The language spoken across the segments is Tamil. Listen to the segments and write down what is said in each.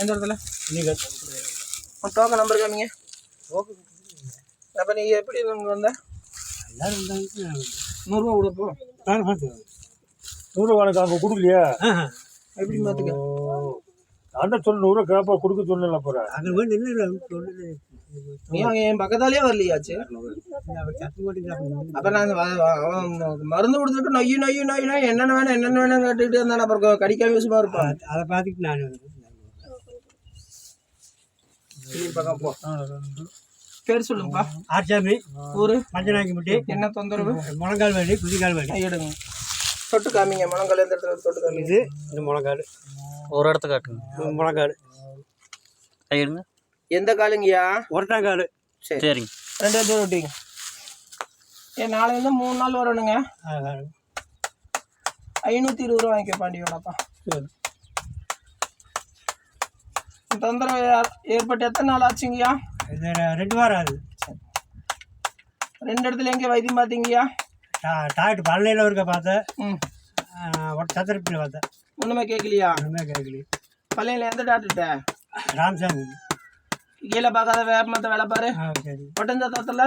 எந்த இடத்துல? நீங்க உன் டோக்கன் நம்பர் காமிங்க அப்போ நீங்கள் எப்படி வந்த? இருந்தாங்க நூறுரூவா கொடுப்போம் நான் பார்த்தேன் நூறு உனக்கு அங்கே கொடுக்கலையா? எப்படி பார்த்துக்க நான் தான் சொல்ல நூறு கேப்பா கொடுக்க சொன்னல அங்கே என் பக்கத்தாலே வரலையாச்சு? அவர் சத்து போட்டு அப்போ நான் வ- வ- அவன் மருந்து கொடுத்துட்டு நொய்யு நொய்யு நொய்யு நொய்யு என்னென்ன வேணும் என்னென்ன வேணும் கேட்டுக்கிட்டு இருந்தான். அப்புறம் கடிக்காம விஷயமா இருப்பான். அதை பார்த்துட்டு நான் நீ பக்கம் போ. பேர் சொல்லுங்கப்பா. ஆச்சாமி ஊரு. மஞ்சநாய்க்கு முட்டி என்ன தொந்தரவு? முழங்கால் வலி குதிகால் வலி எடுங்க தொட்டு காமிங்க. முழங்கால் எந்த இடத்துல தொட்டு காமிங்க. இது இந்த முழங்கால். ஒரு இடத்த காட்டுங்க. இது முழங்கால். கையிடுங்க. எந்த காலுங்கய்யா? ஒரட்டாங்கால் சரி. சரிங்க. ரெண்டு இடத்துல விட்டீங்க ஏன் நாளையிலேருந்து மூணு நாள் வரணுங்க. ஐநூற்றி இருபது ரூபா வாங்கிக்க பாண்டி வேணாப்பா தொந்தரவு ஏற்பட்டு எத்தனை நாள் ஆச்சுங்கய்யா? இது ரெண்டு வாரம் ஆகுது. ரெண்டு இடத்துல எங்கே வைத்தியம் பார்த்தீங்கய்யா? டாக்டர் பழனியில் இருக்க பார்த்தேன். சத்திரப்பில் பார்த்தேன். ஒன்றுமே கேட்கலையா? ஒன்றுமே கேட்கல பள்ளியில் எந்த டாக்டர்கிட்ட ராமசாமி. கீழே பார்க்காத வேப்பமத்த வேலை பாரு. ஆ சரி. ஒட்டஞ்சத்தத்தில்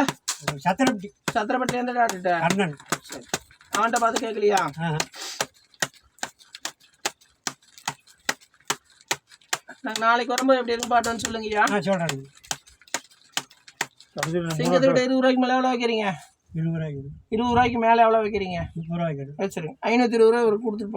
சத்திரப்பட்டி சத்திரப்பட்டி எந்த டாக்டர்கிட்ட கண்ணன் அவன்கிட்ட பார்த்து கேட்கலையா? நாங்கள் நாளைக்கு வரும்போது எப்படி இருக்கு பாட்டோன்னு சொல்லுங்கய்யா. சொல்கிறேன் சிங்கத்தை விட இருபது ரூபாய்க்கு மேலே எவ்வளோ வைக்கிறீங்க? இருபது ரூபாய்க்கு. இருபது ரூபாய்க்கு மேலே எவ்வளோ வைக்கிறீங்க? முப்பது ரூபாய்க்கு. வச்சிருங்க ஐநூற்றி இருபது ரூபாய் ஒரு கொடுத்துட்டு